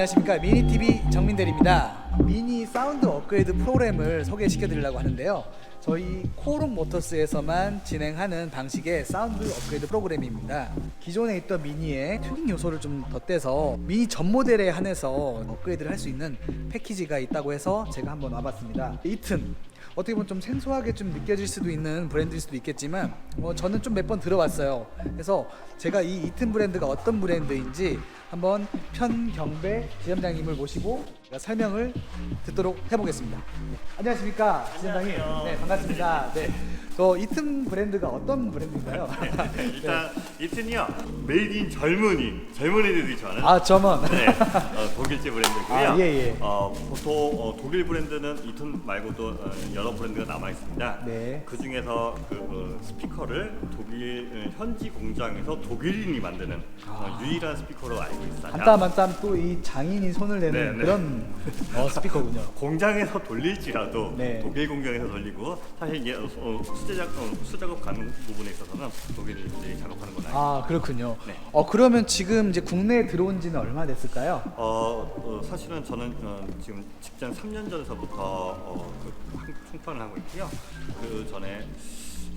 안녕하십니까. 미니TV 정민대리입니다. 미니 사운드 업그레이드 프로그램을 소개시켜 드리려고 하는데요. 저희 코롱 모터스에서만 진행하는 방식의 사운드 업그레이드 프로그램입니다. 기존에 있던 미니의 튜닝 요소를 좀 덧대서 미니 전 모델에 한해서 업그레이드를 할 수 있는 패키지가 있다고 해서 제가 한번 와봤습니다. 이튼 어떻게 보면 좀 생소하게 좀 느껴질 수도 있는 브랜드일 수도 있겠지만 어, 저는 좀 몇 번 들어봤어요. 그래서 제가 이 이튼 브랜드가 어떤 브랜드인지 한번 편경배 지점장님을 모시고 설명을 듣도록 해보겠습니다. 네. 안녕하십니까 지점장님. 네 반갑습니다. 네. 저 이튼 브랜드가 어떤 브랜드인가요? 일단 이튼이요 메이드 인 젊은이 젊은이들이 좋아하는 아 점원. 네, 어, 독일제 브랜드고요. 아, 예, 예. 어, 보통 어, 독일 브랜드는 이튼 말고도 어, 여러 브랜드가 남아 있습니다. 네. 그 중에서 그 어, 스피커를 독일 어, 현지 공장에서 독일인이 만드는 어, 유일한 스피커로 알고 있어요. 한땀 한땀 또 이 장인이 손을 내는 네, 네. 그런 어, 스피커군요. 공장에서 돌릴지라도 네. 독일 공장에서 돌리고 사실 이제 어, 어, 수제작 어, 수작업 가는 부분에 있어서는 독일인들이 작업하는 건 아니고 아 그렇군요. 네. 어 그러면 지금 이제 국내에 들어온 지는 얼마 됐을까요? 어, 어, 사실은 저는 어, 지금 직전 3년 전서부터 어, 그 한국 총판을 하고 있고요. 그 전에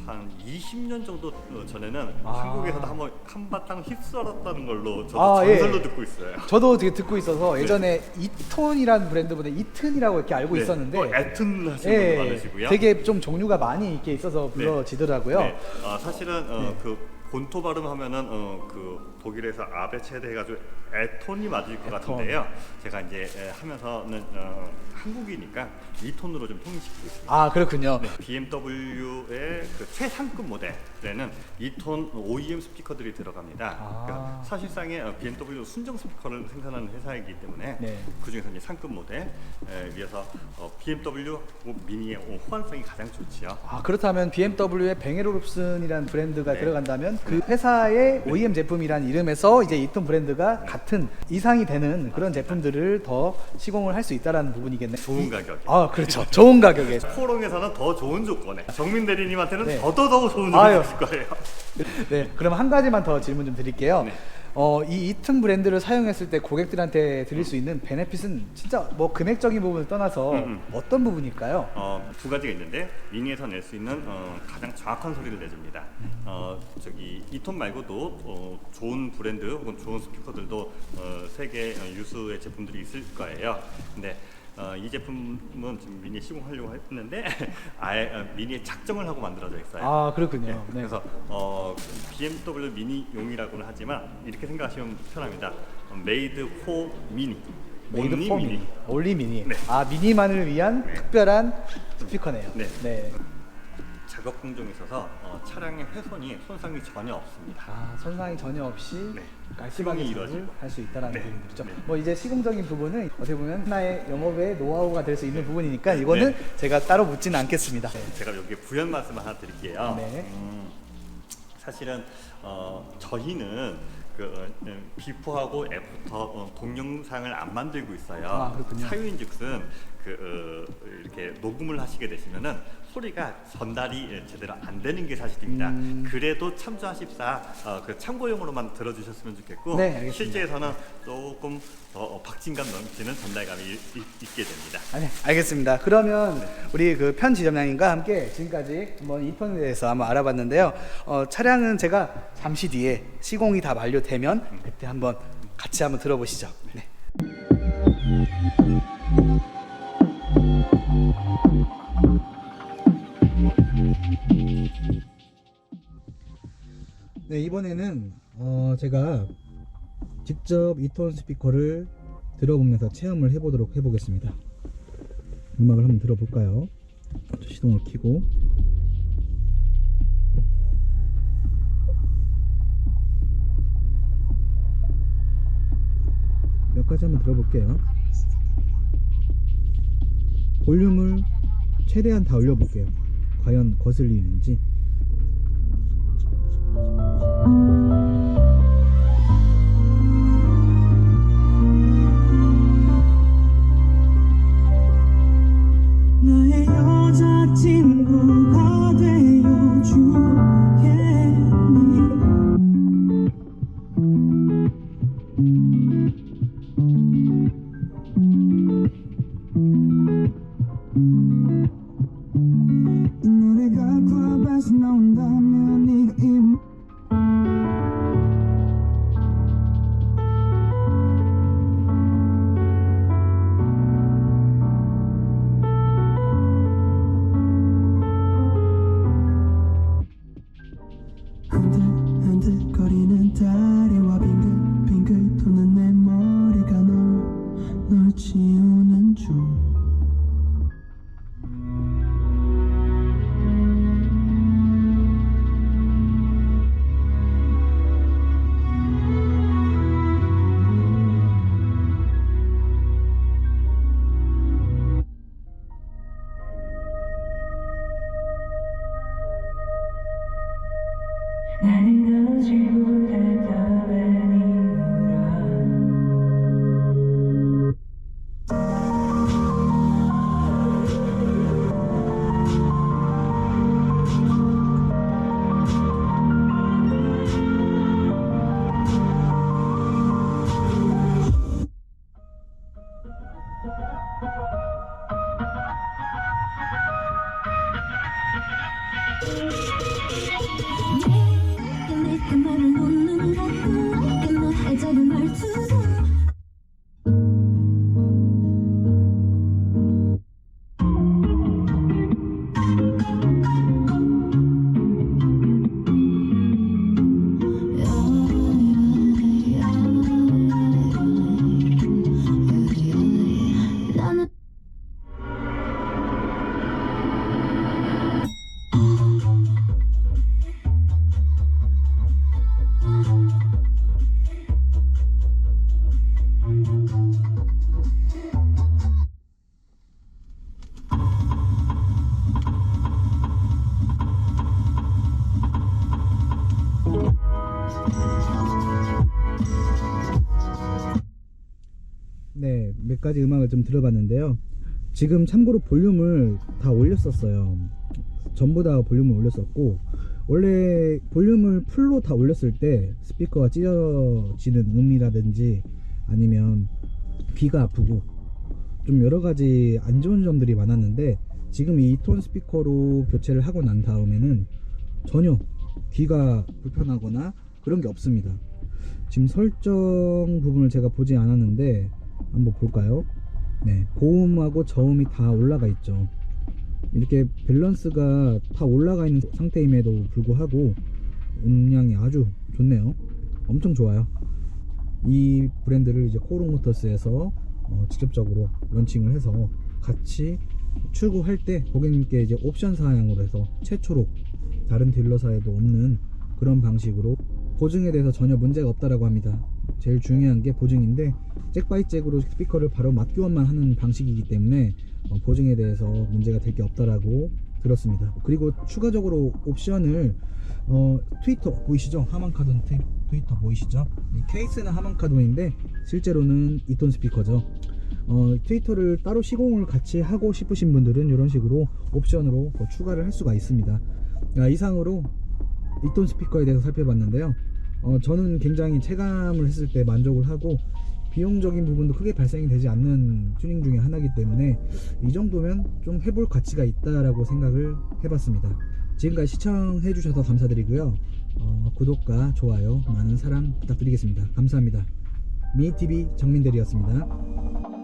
한 20년 정도 어, 전에는 아. 한국에서도 한번 한바탕 휩쓸었다는 걸로 저도 아, 예. 전설로 듣고 있어요. 저도 되게 듣고 있어서 예전에 이톤이라는 브랜드보다 이튼이라고 이렇게 알고 있었는데 뭐 애튼 하시는 분 예, 많으시고요. 되게 좀 종류가 많이 이렇게 있어서 불러지더라고요. 네. 어, 사실은 어, 네. 그 본토 발음하면은 어, 그 독일에서 아베체대 해가지고 에톤이 맞을 것 에톤. 같은데요. 제가 이제 에, 하면서는 어, 한국이니까 이 톤으로 좀 통일시키고 있습니다. 아 그렇군요. BMW의 그 최상급 모델에는 2톤 OEM 스피커들이 들어갑니다. 아. 그러니까 사실상의 어, BMW 순정 스피커를 생산하는 회사이기 때문에 네. 그 중에서 이제 상급 모델 에 위해서 어, BMW 미니의 어, 호환성이 가장 좋지요. 아 그렇다면 BMW의 뱅에로룹슨이라는 브랜드가 네. 들어간다면 그 회사의 OEM 제품이라는 이름에서 이제 이톤 브랜드가 같은 이상이 되는 그런 제품들을 더 시공을 할 수 있다라는 부분이겠네요. 좋은 가격에. 아 그렇죠. 좋은 가격에. 코롱에서는 더 좋은 조건에 정민 대리님한테는 네. 더더더 좋은 아유. 있을 거예요. 네, 그럼 한 가지만 더 질문 좀 드릴게요. 네. 어, 이 이튼 브랜드를 사용했을 때 고객들한테 드릴 수 있는 베네핏은 진짜 뭐 금액적인 부분을 떠나서 음, 음. 어떤 부분일까요? 어, 두 가지가 있는데 미니에서 낼 수 있는 어, 가장 정확한 소리를 내줍니다. 어, 저기 이톤 말고도 어, 좋은 브랜드 혹은 좋은 스피커들도 어, 세계 어, 유수의 제품들이 있을 거예요. 근데 어, 이 제품은 지금 미니 시공하려고 했는데 아예 어, 미니에 작정을 하고 만들어져 있어요. 아 그렇군요. 네, 네. 그래서 어, BMW 미니용이라고는 하지만 이렇게 생각하시면 편합니다. 어, 메이드 포 미니. 메이드 only 포 미니, 올리 미니. 네. 아 미니만을 위한 특별한 스피커네요. 네. 네. 작업 공정에 있어서 어, 차량의 훼손이 손상이 전혀 없습니다. 아 손상이 전혀 없이 네. 깔끔하게 시공이 작업을 이루어지고. 할수 있다라는 네. 부분이죠. 네. 뭐 이제 시공적인 부분은 어떻게 보면 하나의 영업의 노하우가 될 수 있는 부분이니까 이거는 네. 제가 따로 묻지는 않겠습니다. 네. 제가 여기에 부연 말씀 하나 드릴게요. 네. 음, 사실은 어, 저희는 그 어, 음, 비포하고 애프터 어, 동영상을 안 만들고 있어요. 아, 그렇군요. 사유인즉슨 그 어, 이렇게 녹음을 하시게 되시면은 소리가 전달이 예, 제대로 안 되는 게 사실입니다. 음. 그래도 참조하십사 어, 그 참고용으로만 들어주셨으면 좋겠고 네. 실제에서는 조금 더 어, 박진감 넘치는 전달감이 있, 있게 됩니다. 아니, 알겠습니다. 그러면 우리 그 편 지점장님과 함께 지금까지 한번 이 톤에 대해서 한번 알아봤는데요. 어, 차량은 제가 잠시 뒤에 시공이 다 완료되면 그때 한번 같이 한번 들어보시죠. 네. 네 이번에는 어, 제가 직접 이톤 스피커를 들어보면서 체험을 해보도록 해보겠습니다. 음악을 한번 들어볼까요? 시동을 켜고 몇 가지 한번 들어볼게요. 볼륨을 최대한 다 올려볼게요. 과연 거슬리는지. 나의 여자친구 ti. 내가 말을 놓는 것도 너의 작은 말투도 네, 몇 가지 음악을 좀 들어봤는데요. 지금 참고로 볼륨을 다 올렸었어요. 전부 다 볼륨을 올렸었고, 원래 볼륨을 풀로 다 올렸을 때 스피커가 찢어지는 음이라든지 아니면 귀가 아프고 좀 여러 가지 안 좋은 점들이 많았는데 지금 이 톤 스피커로 교체를 하고 난 다음에는 전혀 귀가 불편하거나 그런 게 없습니다. 지금 설정 부분을 제가 보지 않았는데 한번 볼까요? 네, 고음하고 저음이 다 올라가 있죠. 이렇게 밸런스가 다 올라가 있는 상태임에도 불구하고 음량이 아주 좋네요. 엄청 좋아요. 이 브랜드를 이제 코롱 모터스에서 어, 직접적으로 런칭을 해서 같이 출고할 때 고객님께 이제 옵션 사양으로 해서 최초로 다른 딜러사에도 없는 그런 방식으로 보증에 대해서 전혀 문제가 없다라고 합니다. 제일 중요한 게 보증인데 잭바이 잭으로 스피커를 바로 맞교환만 하는 방식이기 때문에 어, 보증에 대해서 문제가 될 게 없다라고 들었습니다. 그리고 추가적으로 옵션을 어, 트위터 보이시죠? 하만카돈 트, 트위터 보이시죠? 이 케이스는 하만카돈인데 실제로는 이톤 스피커죠. 어, 트위터를 따로 시공을 같이 하고 싶으신 분들은 이런 식으로 옵션으로 더 추가를 할 수가 있습니다. 아, 이상으로 이톤 스피커에 대해서 살펴봤는데요. 어, 저는 굉장히 체감을 했을 때 만족을 하고 비용적인 부분도 크게 발생이 되지 않는 튜닝 중에 하나이기 때문에 이 정도면 좀 해볼 가치가 있다라고 생각을 해봤습니다. 지금까지 시청해 주셔서 감사드리고요. 어, 구독과 좋아요 많은 사랑 부탁드리겠습니다. 감사합니다. 미니TV 정민대리였습니다.